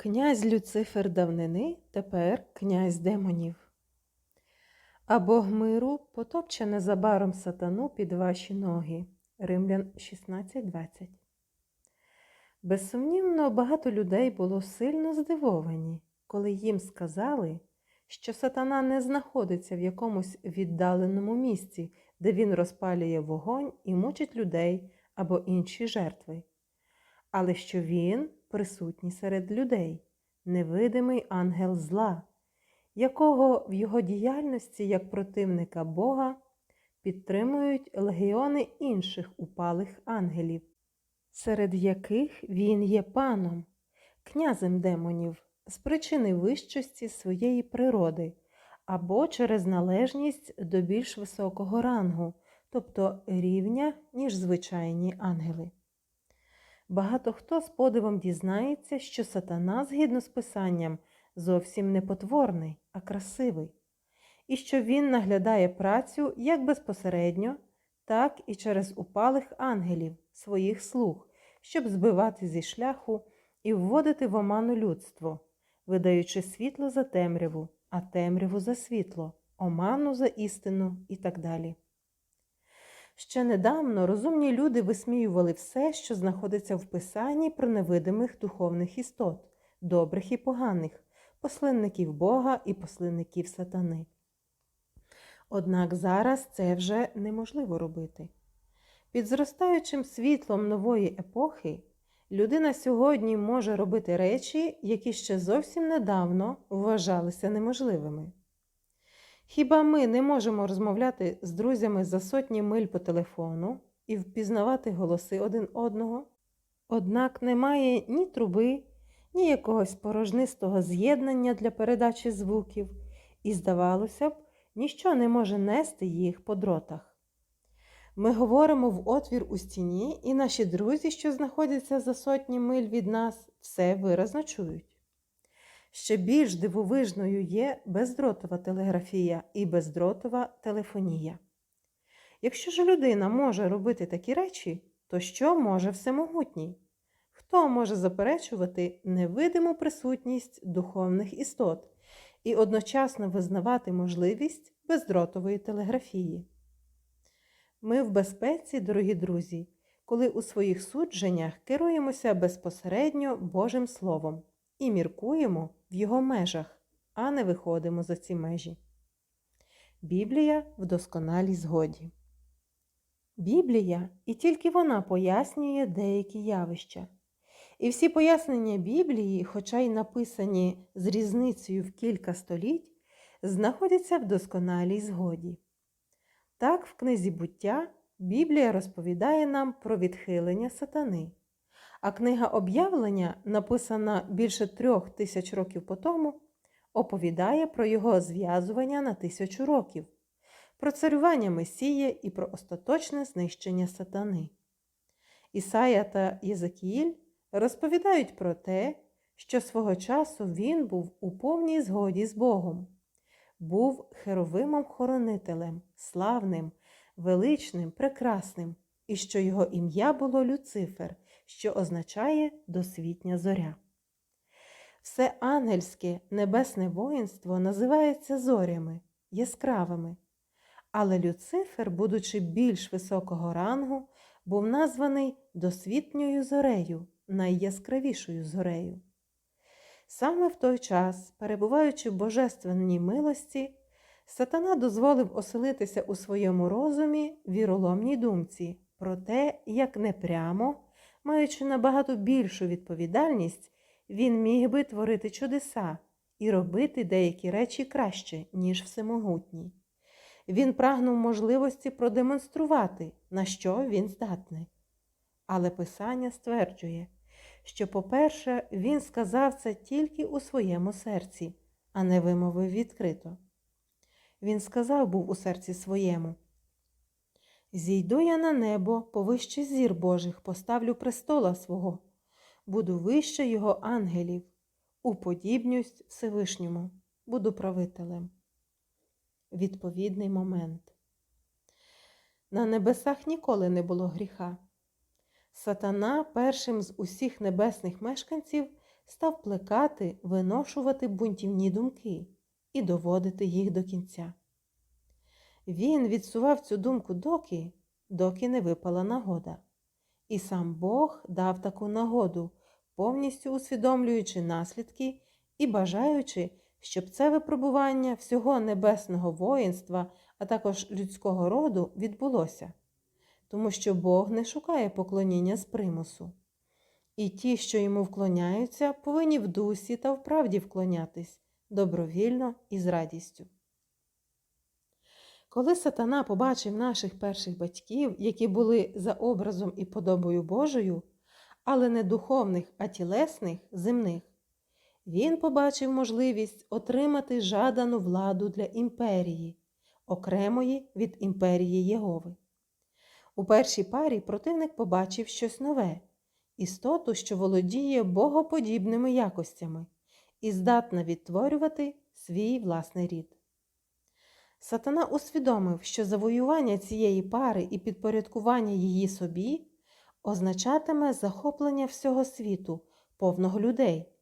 Князь Люцифер давнини тепер князь демонів. А Бог миру потопче незабаром сатану під ваші ноги. Римлян 16.20 Безсумнівно, багато людей було сильно здивовані, коли їм сказали, що сатана не знаходиться в якомусь віддаленому місці, де він розпалює вогонь і мучить людей або інші жертви, але що він присутній серед людей, невидимий ангел зла, якого в його діяльності як противника Бога підтримують легіони інших упалих ангелів, серед яких він є паном, князем демонів з причини вищості своєї природи або через належність до більш високого рангу, тобто рівня, ніж звичайні ангели. Багато хто з подивом дізнається, що сатана, згідно з писанням, зовсім не потворний, а красивий, і що він наглядає працю як безпосередньо, так і через упалих ангелів, своїх слуг, щоб збивати зі шляху і вводити в оману людство, видаючи світло за темряву, а темряву за світло, оману за істину і так далі. Ще недавно розумні люди висміювали все, що знаходиться в Писанні про невидимих духовних істот, добрих і поганих, послинників Бога і послинників сатани. Однак зараз це вже неможливо робити. Під зростаючим світлом нової епохи людина сьогодні може робити речі, які ще зовсім недавно вважалися неможливими. Хіба ми не можемо розмовляти з друзями за сотні миль по телефону і впізнавати голоси один одного? Однак немає ні труби, ні якогось порожнистого з'єднання для передачі звуків, і, здавалося б, ніщо не може нести їх по дротах. Ми говоримо в отвір у стіні, і наші друзі, що знаходяться за сотні миль від нас, все виразно чують. Ще більш дивовижною є бездротова телеграфія і бездротова телефонія. Якщо ж людина може робити такі речі, то що може всемогутній? Хто може заперечувати невидиму присутність духовних істот і одночасно визнавати можливість бездротової телеграфії? Ми в безпеці, дорогі друзі, коли у своїх судженнях керуємося безпосередньо Божим Словом і міркуємо в його межах, а не виходимо за ці межі. Біблія в досконалій згоді. Біблія і тільки вона пояснює деякі явища. І всі пояснення Біблії, хоча й написані з різницею в кілька століть, знаходяться в досконалій згоді. Так, в книзі буття Біблія розповідає нам про відхилення сатани, а книга об'явлення, написана більше трьох тисяч років по тому, оповідає про його зв'язування на тисячу років, про царювання Месія і про остаточне знищення сатани. Ісая та Єзекіїль розповідають про те, що свого часу він був у повній згоді з Богом, був херовимом-хоронителем, славним, величним, прекрасним, і що його ім'я було Люцифер, що означає досвітня зоря. Все ангельське небесне воїнство називається зорями, яскравими. Але Люцифер, будучи більш високого рангу, був названий досвітньою зорею, найяскравішою зорею. Саме в той час, перебуваючи в божественній милості, сатана дозволив оселитися у своєму розумі віроломній думці про те, як непрямо, маючи набагато більшу відповідальність, він міг би творити чудеса і робити деякі речі краще, ніж всемогутній. Він прагнув можливості продемонструвати, на що він здатний. Але Писання стверджує, що, по-перше, він сказав це тільки у своєму серці, а не вимовив відкрито. Він сказав був у серці своєму. Зійду я на небо, повище зір Божих, поставлю престола свого, буду вище його ангелів, уподібнюсь Всевишньому, буду правителем. Відповідний момент. На небесах ніколи не було гріха. Сатана першим з усіх небесних мешканців став плекати, виношувати бунтівні думки і доводити їх до кінця. Він відсував цю думку доки, доки не випала нагода. І сам Бог дав таку нагоду, повністю усвідомлюючи наслідки і бажаючи, щоб це випробування всього небесного воїнства, а також людського роду відбулося, тому що Бог не шукає поклоніння з примусу. І ті, що йому вклоняються, повинні в дусі та в правді вклонятись добровільно і з радістю. Коли сатана побачив наших перших батьків, які були за образом і подобою Божою, але не духовних, а тілесних, земних, він побачив можливість отримати жадану владу для імперії, окремої від імперії Єгови. У першій парі противник побачив щось нове істоту, що володіє богоподібними якостями і здатна відтворювати свій власний рід. Сатана усвідомив, що завоювання цієї пари і підпорядкування її собі означатиме захоплення всього світу, повного людей,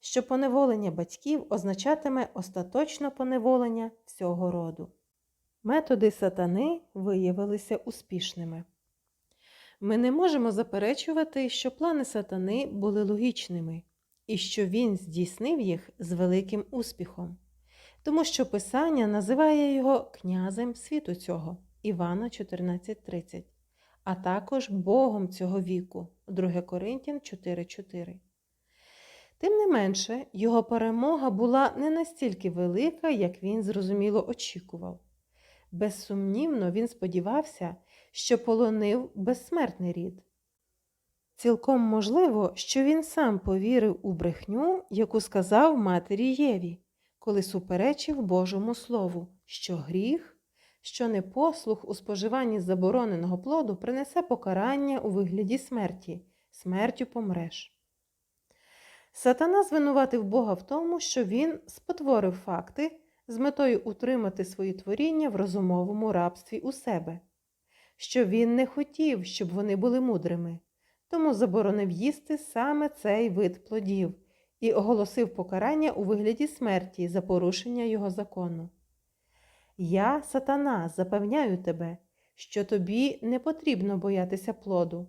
що поневолення батьків означатиме остаточне поневолення всього роду. Методи сатани виявилися успішними. Ми не можемо заперечувати, що плани сатани були логічними і що він здійснив їх з великим успіхом, тому що Писання називає його князем світу цього Івана 14:30, а також Богом цього віку 2 Коринтян 4:4. Тим не менше, його перемога була не настільки велика, як він зрозуміло очікував. Безсумнівно, він сподівався, що полонив безсмертний рід. Цілком можливо, що він сам повірив у брехню, яку сказав матері Єві, коли суперечив Божому Слову, що гріх, що непослух у споживанні забороненого плоду принесе покарання у вигляді смерті, смертю помреш. Сатана звинуватив Бога в тому, що він спотворив факти з метою утримати свої творіння в розумовому рабстві у себе, що він не хотів, щоб вони були мудрими, тому заборонив їсти саме цей вид плодів і оголосив покарання у вигляді смерті за порушення його закону. Я, сатана, запевняю тебе, що тобі не потрібно боятися плоду.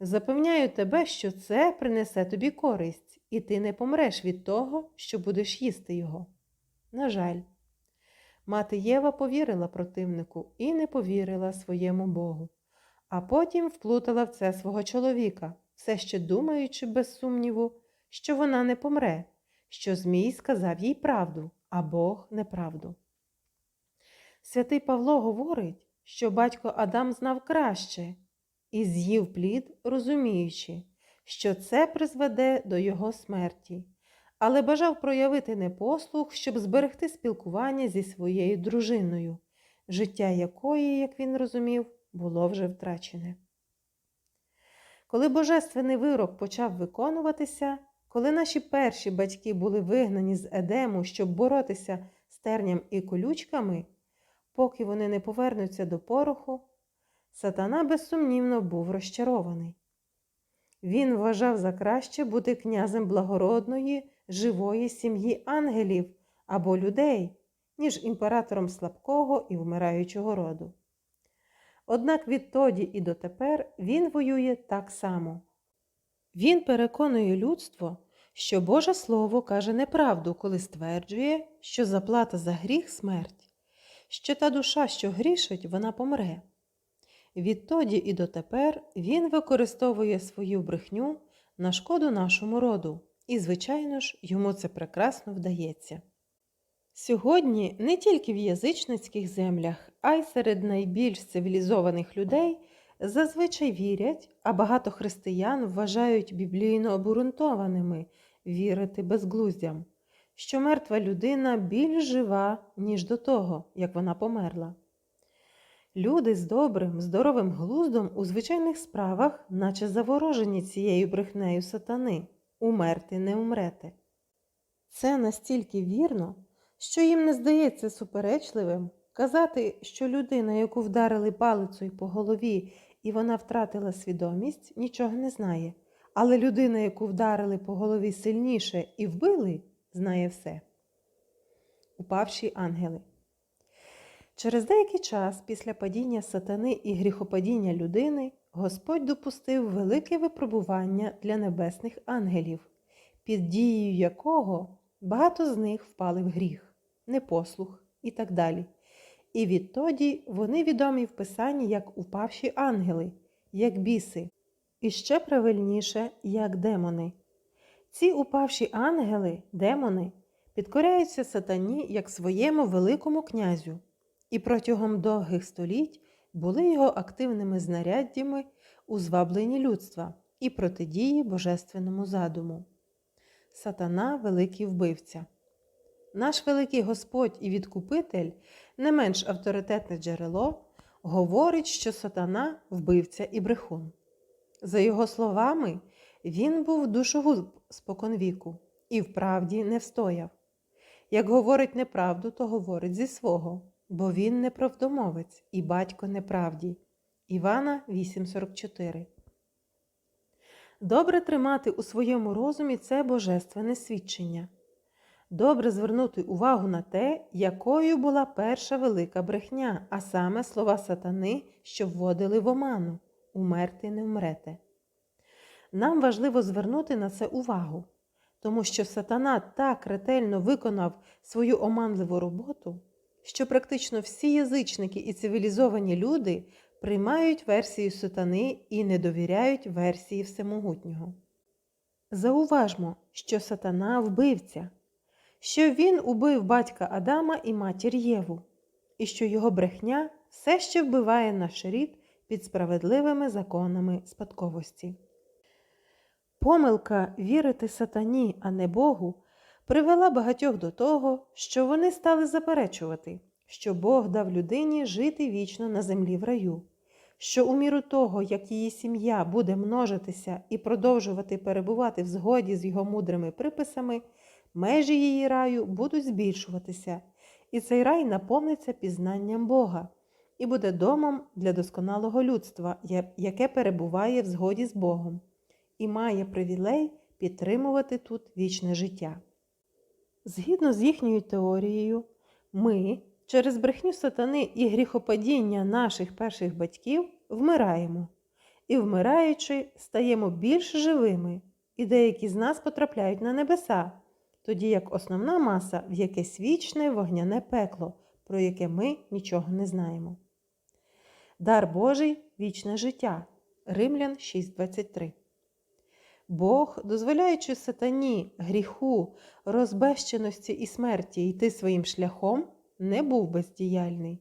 Запевняю тебе, що це принесе тобі користь, і ти не помреш від того, що будеш їсти його. На жаль, мати Єва повірила противнику і не повірила своєму Богу, а потім вплутала в це свого чоловіка, все ще думаючи, без сумніву, що вона не помре, що Змій сказав їй правду, а Бог неправду. Святий Павло говорить, що батько Адам знав краще і з'їв плід, розуміючи, що це призведе до його смерті, але бажав проявити непослух, щоб зберегти спілкування зі своєю дружиною, життя якої, як він розумів, було вже втрачене. Коли божественний вирок почав виконуватися, коли наші перші батьки були вигнані з Едему, щоб боротися з терням і колючками, поки вони не повернуться до пороху, сатана безсумнівно був розчарований. Він вважав за краще бути князем благородної, живої сім'ї ангелів або людей, ніж імператором слабкого і вмираючого роду. Однак відтоді і дотепер він воює так само. Він переконує людство, що Боже Слово каже неправду, коли стверджує, що заплата за гріх смерть, що та душа, що грішить, вона помре. Відтоді і дотепер він використовує свою брехню на шкоду нашому роду, і, звичайно ж, йому це прекрасно вдається. Сьогодні не тільки в язичницьких землях, а й серед найбільш цивілізованих людей зазвичай вірять, а багато християн вважають біблійно обґрунтованими вірити безглуздям, що мертва людина більш жива, ніж до того, як вона померла. Люди з добрим, здоровим глуздом у звичайних справах, наче заворожені цією брехнею сатани, умерти не умрете. Це настільки вірно, що їм не здається суперечливим казати, що людина, яку вдарили палицею по голові і вона втратила свідомість, нічого не знає, Але людина, яку вдарили по голові сильніше і вбили, знає все. Упавші ангели. Через деякий час після падіння сатани і гріхопадіння людини Господь допустив велике випробування для небесних ангелів, під дією якого багато з них впали в гріх, непослух і так далі. І відтоді вони відомі в Писанні як упавші ангели, як біси, і ще правильніше, як демони. Ці упавші ангели, демони, підкоряються сатані як своєму великому князю, і протягом довгих століть були його активними знаряддями у звабленні людства і протидії божественному задуму. Сатана великий вбивця. Наш великий Господь і Відкупитель, не менш авторитетне джерело, говорить, що сатана вбивця і брехун. За його словами, він був душогуб споконвіку і вправді не встояв. Як говорить неправду, то говорить зі свого, бо він неправдомовець і батько неправді. Івана 8,44 Добре тримати у своєму розумі це божественне свідчення. Добре звернути увагу на те, якою була перша велика брехня, а саме слова сатани, що вводили в оману умерти не вмрете. Нам важливо звернути на це увагу, тому що сатана так ретельно виконав свою оманливу роботу, що практично всі язичники і цивілізовані люди приймають версію сатани і не довіряють версії Всемогутнього. Зауважмо, що сатана вбивця, що він убив батька Адама і матір Єву, і що його брехня все ще вбиває наш рід під справедливими законами спадковості. Помилка вірити сатані, а не Богу, привела багатьох до того, що вони стали заперечувати, що Бог дав людині жити вічно на землі в раю, що у міру того, як її сім'я буде множитися і продовжувати перебувати в згоді з його мудрими приписами, межі її раю будуть збільшуватися, і цей рай наповниться пізнанням Бога і буде домом для досконалого людства, яке перебуває в згоді з Богом, і має привілей підтримувати тут вічне життя. Згідно з їхньою теорією, ми через брехню сатани і гріхопадіння наших перших батьків вмираємо, і, вмираючи, стаємо більш живими, і деякі з нас потрапляють на небеса, тоді як основна маса в якесь вічне вогняне пекло, про яке ми нічого не знаємо. Дар Божий вічне життя. Римлян 6:23. Бог, дозволяючи сатані, гріху, розбещеності і смерті йти своїм шляхом, не був бездіяльний.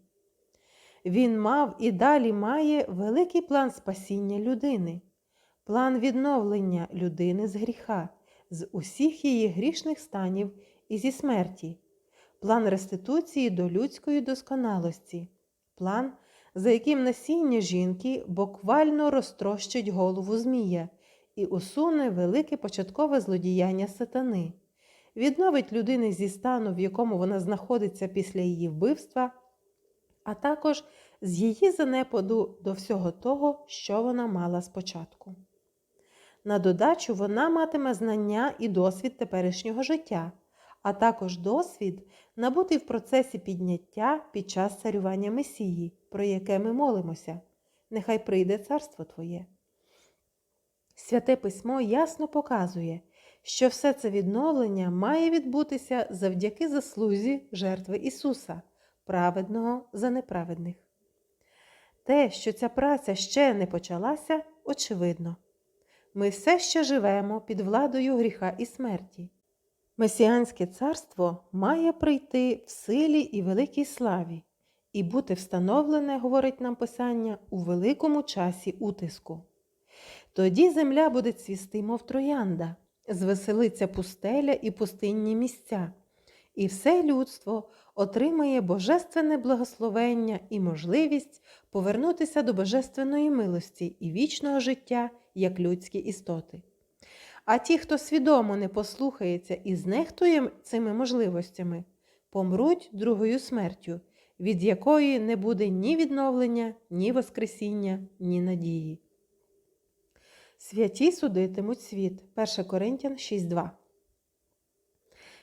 Він мав і далі має великий план спасіння людини, план відновлення людини з гріха, з усіх її грішних станів і зі смерті, план реституції до людської досконалості, план, за яким насіння жінки буквально розтрощить голову Змія і усуне велике початкове злодіяння сатани, відновить людини зі стану, в якому вона знаходиться після її вбивства, а також з її занепаду до всього того, що вона мала спочатку. На додачу вона матиме знання і досвід теперішнього життя, а також досвід набутий в процесі підняття під час царювання Месії, про яке ми молимося. Нехай прийде царство Твоє. Святе письмо ясно показує, що все це відновлення має відбутися завдяки заслузі жертви Ісуса, праведного за неправедних. Те, що ця праця ще не почалася, очевидно. Ми все ще живемо під владою гріха і смерті. Месіанське царство має прийти в силі і великій славі і бути встановлене, говорить нам Писання, у великому часі утиску. Тоді земля буде цвісти, мов троянда, звеселиться пустеля і пустинні місця, і все людство отримає божественне благословення і можливість повернутися до божественної милості і вічного життя як людські істоти. А ті, хто свідомо не послухається і знехтує цими можливостями, помруть другою смертю, від якої не буде ні відновлення, ні воскресіння, ні надії. Святі судитимуть світ. 1 Коринтян 6.2.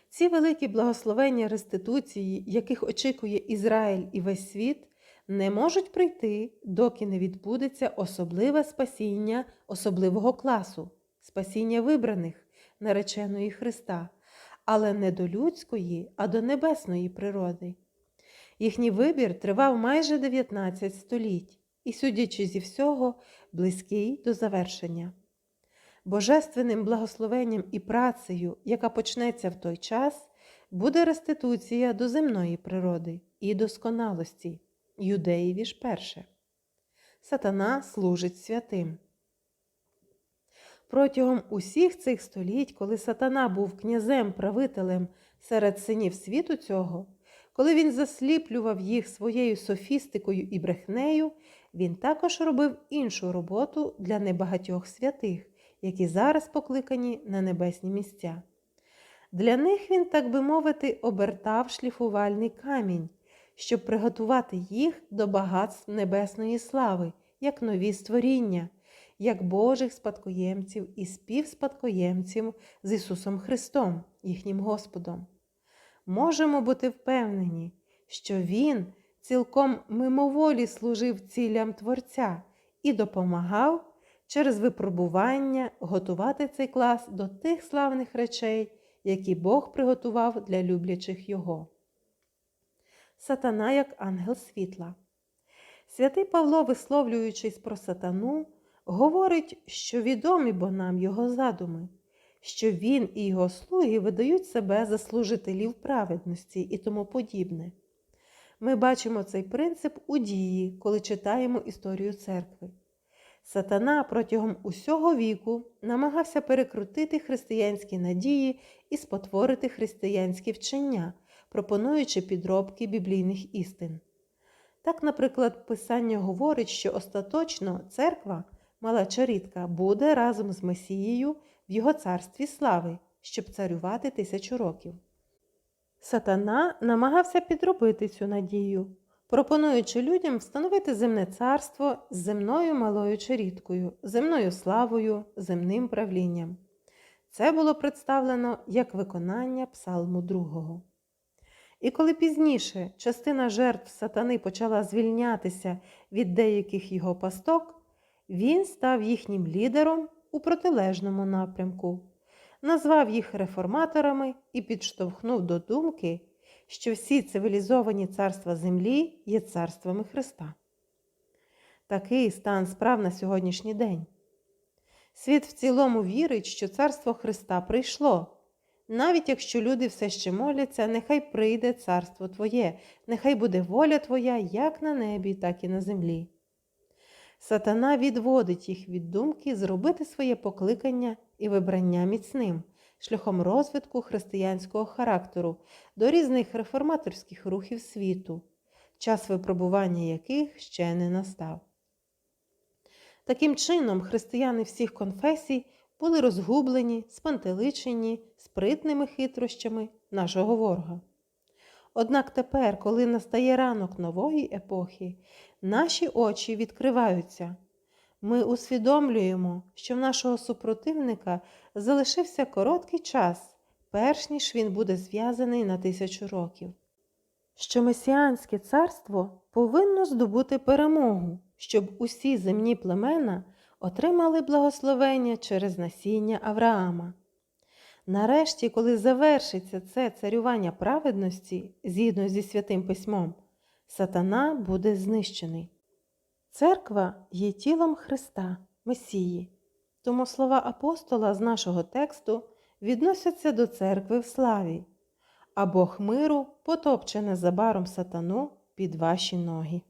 Ці великі благословення реституції, яких очікує Ізраїль і весь світ, не можуть прийти, доки не відбудеться особливе спасіння особливого класу, спасіння вибраних, нареченої Христа, але не до людської, а до небесної природи. Їхній вибір тривав майже 19 століть і, судячи зі всього, близький до завершення. Божественним благословенням і працею, яка почнеться в той час, буде реституція до земної природи і досконалості, юдеєві ж перше. Сатана служить святим. Протягом усіх цих століть, коли сатана був князем-правителем серед синів світу цього, коли він засліплював їх своєю софістикою і брехнею, він також робив іншу роботу для небагатьох святих, які зараз покликані на небесні місця. Для них він, так би мовити, обертав шліфувальний камінь, щоб приготувати їх до багатств небесної слави, як нові створіння, як Божих спадкоємців і співспадкоємців з Ісусом Христом, їхнім Господом. Можемо бути впевнені, що Він цілком мимоволі служив цілям Творця і допомагав через випробування готувати цей клас до тих славних речей, які Бог приготував для люблячих Його. Сатана як ангел світла. Святий Павло, висловлюючись про сатану, говорить, що відомі бо нам його задуми, що він і його слуги видають себе за служителів праведності і тому подібне. Ми бачимо цей принцип у дії, коли читаємо історію церкви. Сатана протягом усього віку намагався перекрутити християнські надії і спотворити християнські вчення, пропонуючи підробки біблійних істин. Так, наприклад, Писання говорить, що остаточно церква, мала чарітка, буде разом з Месією в його царстві слави, щоб царювати тисячу років. Сатана намагався підробити цю надію, пропонуючи людям встановити земне царство з земною малою чаріткою, земною славою, земним правлінням. Це було представлено як виконання Псалму 2. І коли пізніше частина жертв сатани почала звільнятися від деяких його пасток, він став їхнім лідером у протилежному напрямку, назвав їх реформаторами і підштовхнув до думки, що всі цивілізовані царства землі є царствами Христа. Такий стан справ на сьогоднішній день. Світ в цілому вірить, що царство Христа прийшло. Навіть якщо люди все ще моляться, нехай прийде царство Твоє, нехай буде воля Твоя як на небі, так і на землі. Сатана відводить їх від думки зробити своє покликання і вибрання міцним, шляхом розвитку християнського характеру до різних реформаторських рухів світу, час випробування яких ще не настав. Таким чином, християни всіх конфесій були розгублені, спантеличені спритними хитрощами нашого ворога. Однак тепер, коли настає ранок нової епохи, наші очі відкриваються. Ми усвідомлюємо, що в нашого супротивника залишився короткий час, перш ніж він буде зв'язаний на тисячу років. Що месіанське царство повинно здобути перемогу, щоб усі земні племена отримали благословення через насіння Авраама. Нарешті, коли завершиться це царювання праведності згідно зі святим письмом, сатана буде знищений. Церква є тілом Христа, Месії, тому слова апостола з нашого тексту відносяться до церкви в славі, а Бог миру потопче незабаром сатану під ваші ноги.